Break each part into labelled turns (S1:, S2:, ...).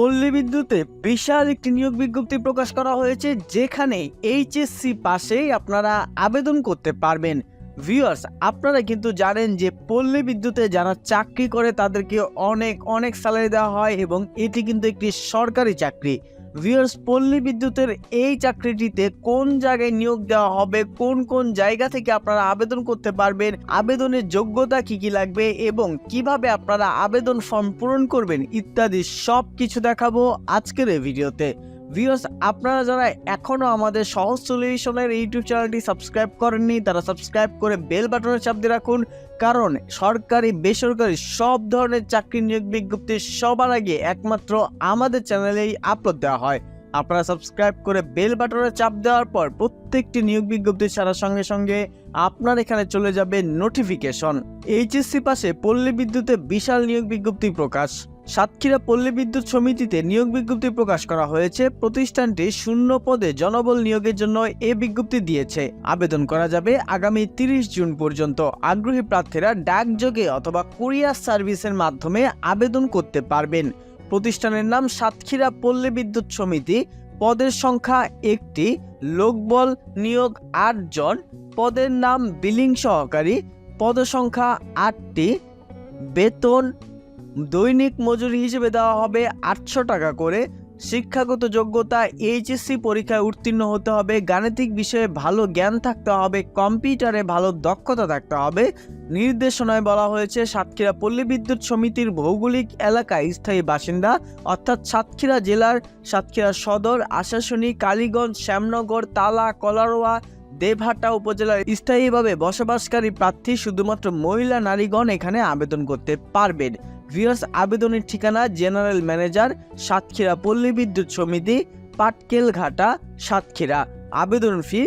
S1: পল্লী বিদ্যুতে বিশাল একটি নিয়োগ বিজ্ঞপ্তি প্রকাশ করা হয়েছে, যেখানে এইচএসসি পাশেই আপনারা আবেদন করতে পারবেন। ভিউয়ার্স, আপনারা কিন্তু জানেন যে পল্লী বিদ্যুতে যারা চাকরি করে, তাদেরকে অনেক অনেক স্যালারি দেওয়া হয় এবং এটি কিন্তু একটি সরকারি চাকরি। ভিউয়ার্স পল্লী বিদ্যুতের এই চাকরিটিতে কোন জায়গায় নিয়োগ দেওয়া হবে, কোন কোন জায়গা থেকে আপনারা আবেদন করতে পারবেন, আবেদনের যোগ্যতা কি কি লাগবে এবং কীভাবে আপনারা আবেদন ফর্ম পূরণ করবেন ইত্যাদি সব কিছু দেখাবো আজকের এই ভিডিওতে। ভিউয়ার্স আপনারা যারা এখনও আমাদের সহজ সলিউশনের ইউটিউব চ্যানেলটি সাবস্ক্রাইব করেননি, তারা সাবস্ক্রাইব করে বেল বাটনে চাপ দিয়ে রাখুন। কারণ সরকারি, বেসরকারি সব ধরনের চাকরি নিয়োগ বিজ্ঞপ্তি সবার আগে একমাত্র আমাদের চ্যানেলেই আপলোড দেওয়া হয়। আপনারা সাবস্ক্রাইব করে বেল বাটনে চাপ দেওয়ার পর প্রত্যেকটি নিয়োগ বিজ্ঞপ্তি ছাড়ার সঙ্গে সঙ্গে আপনার এখানে চলে যাবে নোটিফিকেশন এইচএসসি পাশে পল্লী বিদ্যুতে বিশাল নিয়োগ বিজ্ঞপ্তি প্রকাশ। সাতক্ষীরা পল্লী বিদ্যুৎ সমিতিতে নিয়োগ বিজ্ঞপ্তি প্রকাশ করা হয়েছে। প্রতিষ্ঠানটি শূন্য পদে জনবল নিয়োগের জন্য এ বিজ্ঞপ্তি দিয়েছে। আবেদন করা যাবে আগামী তিরিশ জুন পর্যন্ত। আগ্রহী প্রার্থীরা ডাকযোগে অথবা কুরিয়ার সার্ভিসের মাধ্যমে আবেদন করতে পারবেন। প্রতিষ্ঠানের নাম সাতক্ষীরা পল্লী বিদ্যুৎ সমিতি। পদের সংখ্যা একটি, লোকবল নিয়োগ আট জন পদের নাম বিলিং সহকারী। পদসংখ্যা আটটি, বেতন দৈনিক মজুরি হিসেবে দেওয়া হবে আটশো টাকা করে। শিক্ষাগত যোগ্যতা, এইচএসসি পরীক্ষায় উত্তীর্ণ হতে হবে, গাণিতিক বিষয়ে ভালো জ্ঞান থাকতে হবে, কম্পিউটারে ভালো দক্ষতা থাকতে হবে। নির্দেশনায় বলা হয়েছে, সাতক্ষীরা পল্লী বিদ্যুৎ সমিতির ভৌগোলিক এলাকায় স্থায়ী বাসিন্দা, অর্থাৎ সাতক্ষীরা জেলার সাতক্ষীরা সদর, আশাশুনি, কালীগঞ্জ, শ্যামনগর, তালা, কলারোয়া, দেবহাটা উপজেলার স্থায়ীভাবে বসবাসকারী প্রার্থী শুধুমাত্র মহিলা, নারীগণ এখানে আবেদন করতে পারবেন। ভিউয়ার্স আবেদনের ঠিকানা জেনারেল ম্যানেজার সাতক্ষীরা পল্লী বিদ্যুৎ সমিতি, পাটকেলঘাটা, সাতক্ষীরা। আবেদন ফি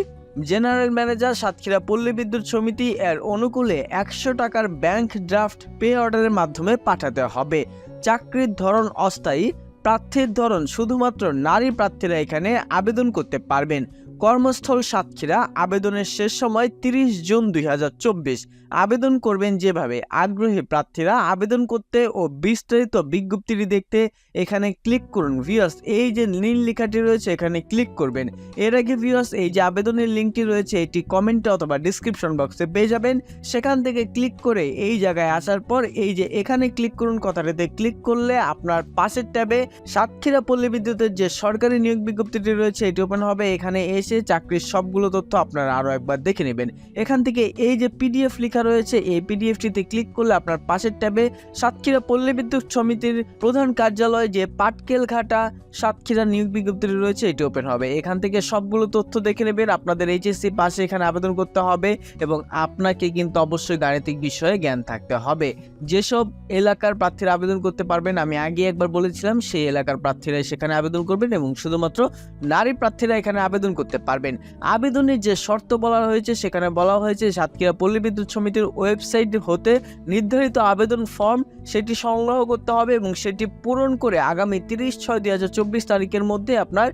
S1: জেনারেল ম্যানেজার সাতক্ষীরা পল্লী বিদ্যুৎ সমিতি এর অনুকূলে একশো টাকার ব্যাংক ড্রাফট পে অর্ডারের মাধ্যমে পাঠাতে হবে। চাকরির ধরন অস্থায়ী, প্রার্থীর ধরন শুধুমাত্র নারী প্রার্থীরা এখানে আবেদন করতে পারবেন। কর্মস্থল সাতক্ষীরা, আবেদনের শেষ সময় তিরিশ জুন দুই হাজার চব্বিশ। আবেদন করবেন যেভাবে। আগ্রহী প্রার্থীরা আবেদন করতে ও বিস্তারিত বিজ্ঞপ্তিটি দেখতে এখানে ক্লিক করুন ভিউয়ার্স এই যে নীল লেখাটি রয়েছে, এখানে ক্লিক করবেন। এর আগে ভিউয়ার্স এই যে আবেদনের লিঙ্কটি রয়েছে, এটি কমেন্টে অথবা ডিসক্রিপশন বক্সে পেয়ে যাবেন। সেখান থেকে ক্লিক করে এই জায়গায় আসার পর, এই যে এখানে ক্লিক করুন কথাটিতে ক্লিক করলে আপনার পাশের ট্যাবে সাতক্ষীরা পল্লী বিদ্যুতের যে সরকারি নিয়োগ বিজ্ঞপ্তিটি রয়েছে, এটি ওপেন হবে। এখানে এসে চাকরির সবগুলো তথ্য আপনারা আরও একবার দেখে নেবেন। এখান থেকে এই যে পিডিএফ লেখা রয়েছে, এই পিডিএফটিতে ক্লিক করলে আপনার পাশের ট্যাবে সাতক্ষীরা পল্লী বিদ্যুৎ সমিতির প্রধান কার্যালয় যে পাটকেল ঘাটা সাতক্ষীরা নিয়োগ বিজ্ঞপ্তিটি রয়েছে, এটি ওপেন হবে। এখান থেকে সবগুলো তথ্য দেখে নেবেন। আপনাদের এইচএসসি পাশে এখানে আবেদন করতে হবে এবং আপনাকে কিন্তু অবশ্যই গাণিতিক বিষয়ে জ্ঞান থাকতে হবে। যেসব এলাকার প্রার্থীরা আবেদন করতে পারবেন, আমি আগে একবার বলেছিলাম, সেই এলাকার প্রার্থীরা সেখানে আবেদন করবেন এবং শুধুমাত্র নারী প্রার্থীরা এখানে আবেদন করতে পারবেন। আবেদনের যে শর্ত বলা হয়েছে, সেখানে বলা হয়েছে সাতক্ষীরা পল্লী বিদ্যুৎ সমিতির ওয়েবসাইট হতে নির্ধারিত আবেদন ফর্ম, সেটি সংগ্রহ করতে হবে এবং সেটি পূরণ করে আগামী তিরিশ ছয় দুই তারিখের মধ্যে আপনার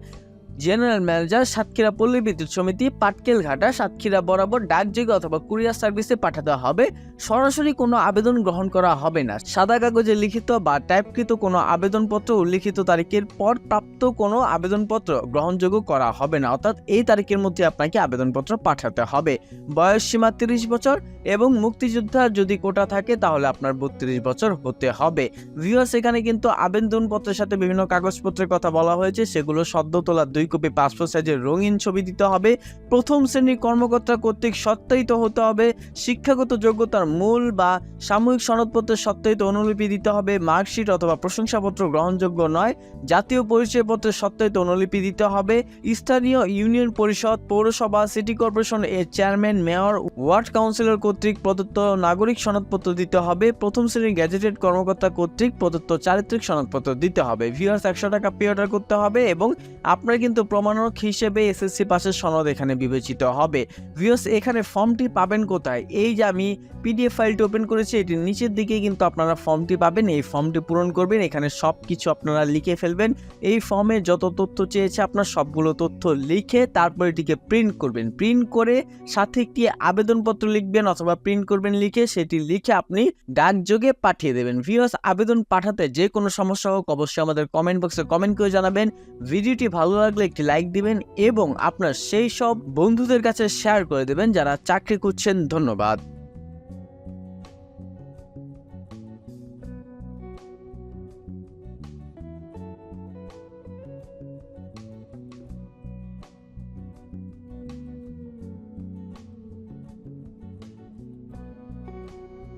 S1: জেনারেল ম্যানেজার সাতক্ষীরা পল্লী বিদ্যুৎ সমিতি পাটকেল ঘাটা সাতক্ষীরা বরাবর ডাকযোগে অথবা কুরিয়ার সার্ভিসে পাঠাতে হবে। সরাসরি কোনো আবেদন গ্রহণ করা হবে না। সাদা কাগজে লিখিত বা টাইপকৃত কোনো আবেদনপত্র উল্লিখিত তারিখের পর প্রাপ্ত কোনো আবেদনপত্র গ্রহণযোগ্য করা হবে না। অর্থাৎ এই তারিখের মধ্যে আপনাকে আবেদনপত্র পাঠাতে হবে। বয়স সীমা তিরিশ বছর এবং মুক্তিযোদ্ধার যদি কোটা থাকে তাহলে আপনার বত্রিশ বছর হতে হবে। ভিউয়ার্স এখানে কিন্তু আবেদনপত্রের সাথে বিভিন্ন কাগজপত্রের কথা বলা হয়েছে। সেগুলো সদ্য তোলা দুই কপি পাসপোর্ট সাইজের রঙিন ছবি দিতে হবে। প্রথম শ্রেণির কর্মকর্তা কর্তৃক সত্যায়িত হতে হবে। শিক্ষাগত যোগ্যতার মূল বা সাময়িক সনদপত্রের সত্যায়িত অনুলিপি দিতে হবে। মার্কশিট অথবা প্রশংসাপত্র গ্রহণযোগ্য নয়। জাতীয় পরিচয়পত্রের সত্যায়িত অনুলিপি দিতে হবে। স্থানীয় ইউনিয়ন পরিষদ, পৌরসভা, সিটি কর্পোরেশন এর চেয়ারম্যান, মেয়র, ওয়ার্ড কাউন্সিলর কর্তৃক প্রদত্ত নাগরিক সনদপত্র দিতে হবে। প্রথম শ্রেণির গ্যাজেটেড কর্মকর্তা কর্তৃক প্রদত্ত চারিত্রিক সনদপত্র দিতে হবে। ভিউয়ার্স, একশো টাকা পে অর্ডার করতে হবে এবং আপনারা কিন্তু কিন্তু প্রমাণক হিসেবে এসএসসি পাশের সনদ এখানে বিবেচিত হবে। ভিউস এখানে ফর্মটি পাবেন কোথায়? এই যে আমি পিডিএফ ফাইলটি ওপেন করেছি এটির নিচের দিকে কিন্তু আপনারা ফর্মটি পাবেন। এই ফর্মটি পূরণ করবেন, এখানে সব কিছু আপনারা লিখে ফেলবেন। এই ফর্মে যত তথ্য চেয়েছে আপনার সবগুলো তথ্য লিখে তারপর এটিকে প্রিন্ট করবেন। প্রিন্ট করে সাথে একটি আবেদনপত্র লিখবেন অথবা প্রিন্ট করবেন লিখে সেটি লিখে আপনি ডাকযোগে পাঠিয়ে দেবেন। ভিউয়ার্স, আবেদন পাঠাতে যে কোনো সমস্যা হোক অবশ্যই আমাদের কমেন্ট বক্সে কমেন্ট করে জানাবেন। ভিডিওটি ভালো লাগলে একটি লাইক দিবেন এবং আপনার সেই সব বন্ধুদের কাছে শেয়ার করে দেবেন যারা চাকরি করছেন ধন্যবাদ।